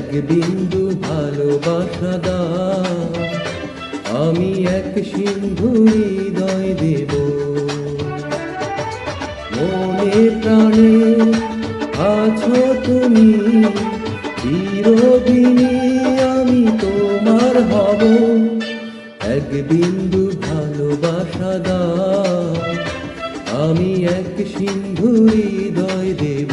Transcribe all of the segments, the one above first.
এক বিন্দু ভালোবাসা দাও। আমি এক সিন্ধু হৃদয় দেব। মনে প্রাণে আছো তুমি, চিরদিনই আমি তোমার হব। এক বিন্দু ভালোবাসা দাও। আমি এক সিন্ধু হৃদয় দেব।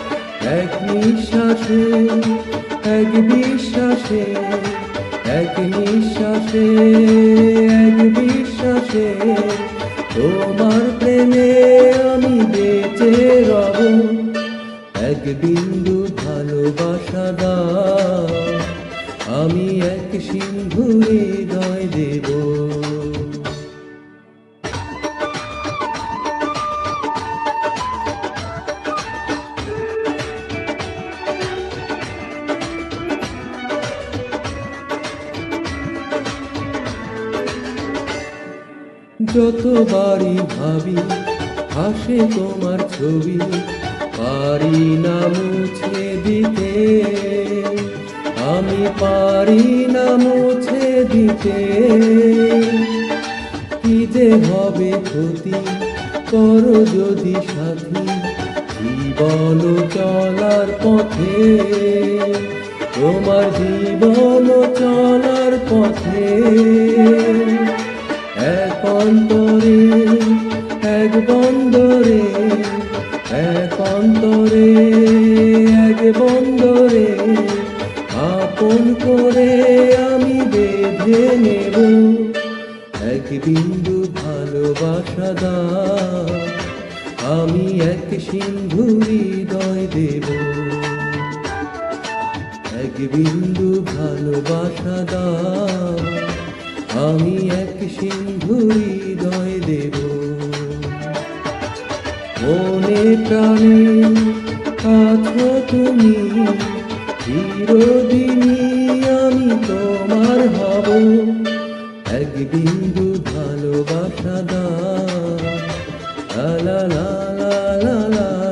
এক নিঃশ্বাসে, এক বিশ্বাসে, এক নিঃশ্বাসে, এক বিশ্বাসে তোমার প্রেমে আমি বেঁচে রব। এক বিন্দু ভালোবাসা দাও, আমি এক সিন্ধু হৃদয় দেব। যতবারই ভাবি হাসে তোমার ছবি, পারি না মুছে দিতে। আমি পারি না মুছে দিতে। কি যে হবে ক্ষতি, করো যদি সাথী, জীবন চলার পথে। তোমার জীবন চলার পথে। এক অন্তরে, এক বন্দরে, এক অন্তরে, এক বন্দরে আপন করে আমি বেঁধে নেব। এক বিন্দু ভালোবাসা দাও, আমি এক সিন্ধু হৃদয় দেব। এক বিন্দু ভালোবাসা এক সিন্ধু হৃদয় দেব। মনে প্রাণে আছো তুমি, চিরদিনই আমি তোমার হব। এক বিন্দু ভালোবাসা দাও। লা লা লা লা লা